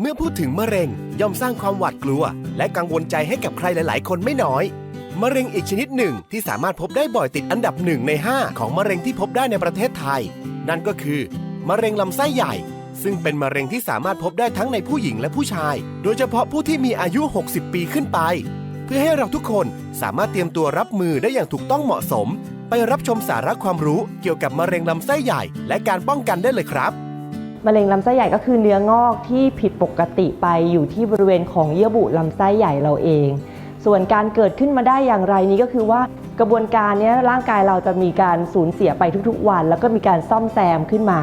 เมื่อพูดถึงมะเร็งย่อมสร้างความหวาดกลัว และกังวลใจให้กับใครหลาย ๆ คนไม่น้อย มะเร็งอีกชนิดหนึ่งที่สามารถพบได้บ่อยติดอันดับหนึ่งใน 5 ของมะเร็งที่พบได้ในประเทศไทย นั่นก็คือ มะเร็งลำไส้ใหญ่ ซึ่งเป็นมะเร็งที่สามารถพบได้ทั้งในผู้หญิงและผู้ชาย โดยเฉพาะผู้ที่มีอายุ 60 ปีขึ้นไป เพื่อให้เราทุกคนสามารถเตรียมตัวรับมือได้อย่างถูกต้องเหมาะสม ไปรับชมสาระความรู้เกี่ยวกับมะเร็งลำไส้ใหญ่ และการป้องกันได้เลยครับ มะเร็งลำไส้ใหญ่ก็คือเนื้องอกที่ผิดปกติไปอยู่ที่บริเวณของเยื่อบุลำไส้ใหญ่เราเอง ส่วนการเกิดขึ้นมาได้อย่างไรนี้ก็คือว่ากระบวนการนี้ร่างกายเราจะมีการสูญเสียไปทุกๆวัน แล้วก็มีการซ่อมแซมขึ้นมา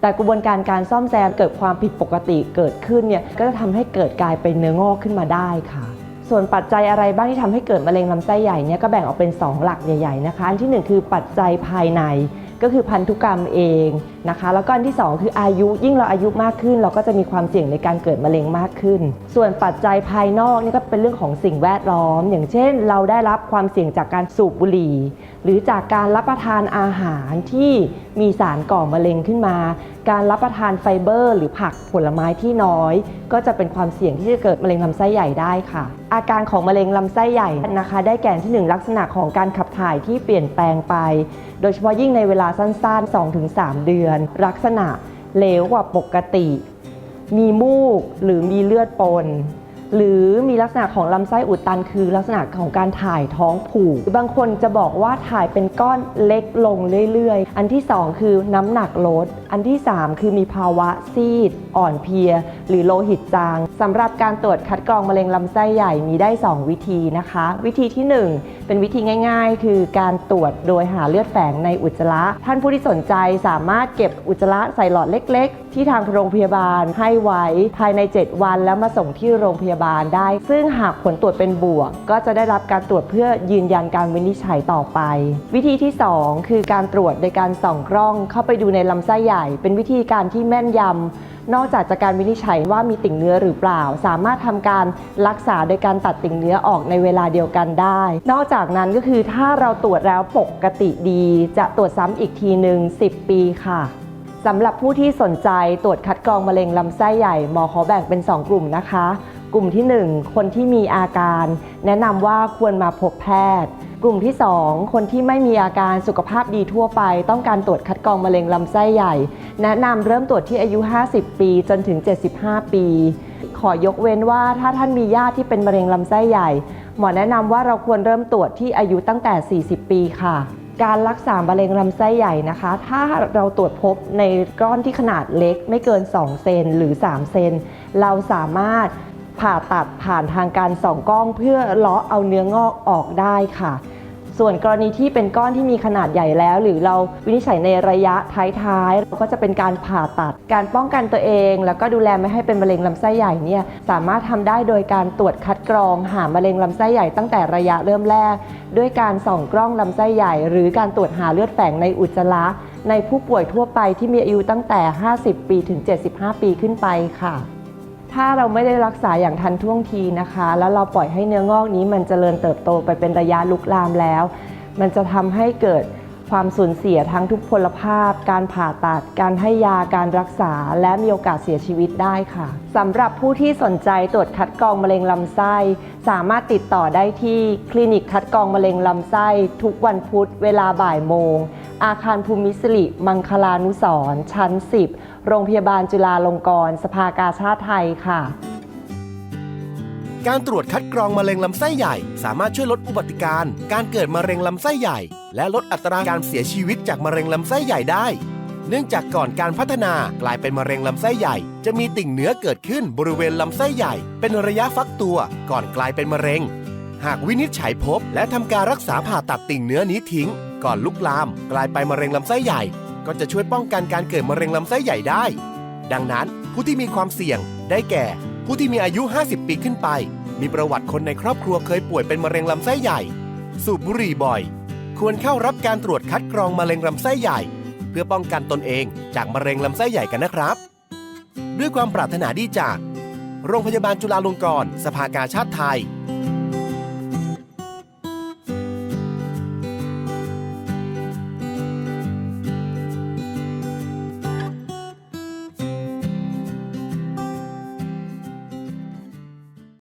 แต่กระบวนการการซ่อมแซมเกิดความผิดปกติเกิดขึ้นเนี่ยก็จะทำให้เกิดกลายเป็นเนื้องอกขึ้นมาได้ค่ะส่วนปัจจัยอะไรบ้างที่ทำให้เกิดมะเร็งลำไส้ใหญ่เนี่ยก็แบ่งออกเป็น 2 หลักใหญ่ ๆนะคะ อันที่หนึ่งคือปัจจัยภายในก็คือพันธุกรรมเอง นะคะ แล้วก็อันที่ 2 คืออายุยิ่งเราอายุมากขึ้น เราก็จะมีความเสี่ยงในการเกิดมะเร็งมากขึ้น ส่วนปัจจัยภายนอกนี่ก็เป็นเรื่องของสิ่งแวดล้อม อย่างเช่น เราได้รับความเสี่ยงจากการสูบบุหรี่ หรือจากการรับประทานอาหารที่มีสารก่อมะเร็งขึ้นมา การรับประทานไฟเบอร์ หรือผักผลไม้ที่น้อย ก็จะเป็นความเสี่ยงที่จะเกิดมะเร็งลำไส้ใหญ่ได้ค่ะ อาการของมะเร็งลำไส้ใหญ่นะคะ ได้แก่ที่หนึ่งลักษณะของการขับถ่ายที่เปลี่ยนแปลงไป โดยเฉพาะยิ่งในเวลาสั้นๆ 2-3 เดือนลักษณะเหลวกว่าปกติ มีมูกหรือมีเลือดปน หรือมีลักษณะของลำไส้อุดตัน คือลักษณะของการถ่ายท้องผูกบางคนจะบอกว่าถ่ายเป็นก้อนเล็กลงเรื่อยๆ อันที่ 2 คือน้ำหนักลด อันที่ 3 คือมีภาวะซีด อ่อนเพลีย หรือโลหิตจางสำหรับการตรวจคัดกรองมะเร็งลำไส้ใหญ่มีได้ 2 วิธีนะคะ วิธีที่ 1 เป็นวิธีง่าย ๆ คือการตรวจโดยหาเลือดแฝงในอุจจาระ ท่านผู้ที่สนใจสามารถเก็บอุจจาระใส่หลอดเล็ก ๆ ที่ทางโรงพยาบาลให้ไว้ภายใน 7 วันแล้วมาส่งที่โรงพยาบาลได้ ซึ่งหากผลตรวจเป็นบวก ก็จะได้รับการตรวจเพื่อยืนยันการวินิจฉัยต่อไป วิธีที่ 2 คือการตรวจโดยการส่องกล้องเข้าไปดูในลำไส้ใหญ่ เป็นวิธีการที่แม่นยำนอกจากจากการวินิจฉัยว่ามีติ่งเนื้อหรือเปล่า สามารถทำการรักษาโดยการตัดติ่งเนื้อออกในเวลาเดียวกันได้ นอกจากนั้นก็คือถ้าเราตรวจแล้วปกติดี จะตรวจซ้ำอีกทีหนึ่ง10 ปีค่ะสำหรับผู้ที่สนใจตรวจคัดกรองมะเร็งลำไส้ใหญ่ หมอขอแบ่งเป็น 2 กลุ่มนะคะ กลุ่มที่ 1 คนที่มีอาการ แนะนำว่าควรมาพบแพทย์ กลุ่มที่ 2 คนที่ไม่มีอาการสุขภาพดีทั่วไป ต้องการตรวจคัดกรองมะเร็งลำไส้ใหญ่ แนะนำเริ่มตรวจที่อายุ 50 ปีจนถึง 75 ปี ขอยกเว้นว่าถ้าท่านมีญาติที่เป็นมะเร็งลำไส้ใหญ่ หมอแนะนำว่าเราควรเริ่มตรวจที่อายุตั้งแต่ 40 ปีค่ะการรักษามะเร็งลำไส้ใหญ่นะคะ ถ้าเราตรวจพบในก้อนที่ขนาดเล็กไม่เกิน 2 เซนหรือ 3 เซน เราสามารถ ผ่าตัดผ่านทางการส่องกล้องเพื่อเลาะเอาเนื้องอกออกได้ค่ะ ส่วนกรณีที่เป็นก้อนที่มีขนาดใหญ่แล้ว หรือเราวินิจฉัยในระยะท้ายๆเราก็จะเป็นการผ่าตัด การป้องกันตัวเอง แล้วก็ดูแลไม่ให้เป็นมะเร็งลำไส้ใหญ่เนี่ยสามารถทำได้โดยการตรวจคัดกรอง หามะเร็งลำไส้ใหญ่ตั้งแต่ระยะเริ่มแรก ด้วยการส่องกล้องลำไส้ใหญ่ หรือการตรวจหาเลือดแฝงในอุจจาระในผู้ป่วยทั่วไปที่มีอายุตั้งแต่ 50 ปีถึง 75 ปีขึ้นไปค่ะ ถ้าเราไม่ได้รักษาอย่างทันท่วงทีนะคะ แล้วเราปล่อยให้เนื้องอกนี้มันเจริญเติบโตไปเป็นระยะลุกลามแล้ว มันจะทำให้เกิดความสูญเสียทั้งทุกพลภาพ การผ่าตัด การให้ยา การรักษา และมีโอกาสเสียชีวิตได้ค่ะ สำหรับผู้ที่สนใจตรวจคัดกรองมะเร็งลำไส้ สามารถติดต่อได้ที่คลินิกคัดกรองมะเร็งลำไส้ ทุกวันพุธเวลาบ่ายโมง อาคารภูมิสิริมังคลานุสรชั้น 10 โรงพยาบาลจุฬาลงกรณ์สภากาชาติไทยค่ะ การตรวจคัดกรองมะเร็งลำไส้ใหญ่ สามารถช่วยลดอุบัติการณ์การเกิดมะเร็งลำไส้ใหญ่ และลดอัตราการเสียชีวิตจากมะเร็งลำไส้ใหญ่ได้ เนื่องจากก่อนการพัฒนากลายเป็นมะเร็งลำไส้ใหญ่ จะมีติ่งเนื้อเกิดขึ้นบริเวณลำไส้ใหญ่ เป็นระยะฟักตัว ก่อนกลายเป็นมะเร็ง หากวินิจฉัยพบ และทำการรักษาผ่าตัดติ่งเนื้อนี้ทิ้ง ก่อนลุกลาม กลายไปมะเร็งลำไส้ใหญ่ ก็จะช่วยป้องกันการเกิดมะเร็งลำไส้ใหญ่ได้ ดังนั้นผู้ที่มีความเสี่ยงได้แก่ ผู้ที่มีอายุ 50 ปีขึ้นไป มีประวัติคนในครอบครัวเคยป่วยเป็นมะเร็งลำไส้ใหญ่ สูบบุหรี่บ่อย ควรเข้ารับการตรวจคัดกรองมะเร็งลำไส้ใหญ่ เพื่อป้องกันตนเองจากมะเร็งลำไส้ใหญ่กันนะครับ ด้วยความปรารถนาดีจาก โรงพยาบาลจุฬาลงกรณ์สภากาชาติไทย